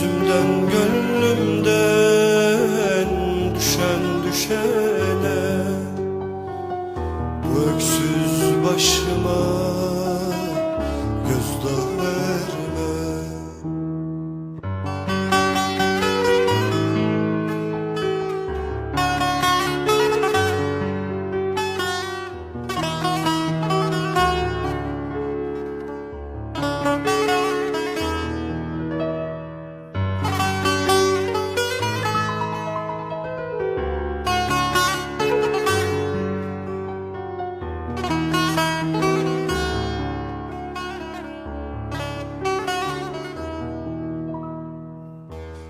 Gözümden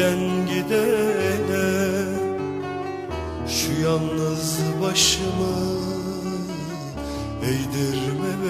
giden gidene Şu yalnız başımı eğdirme benim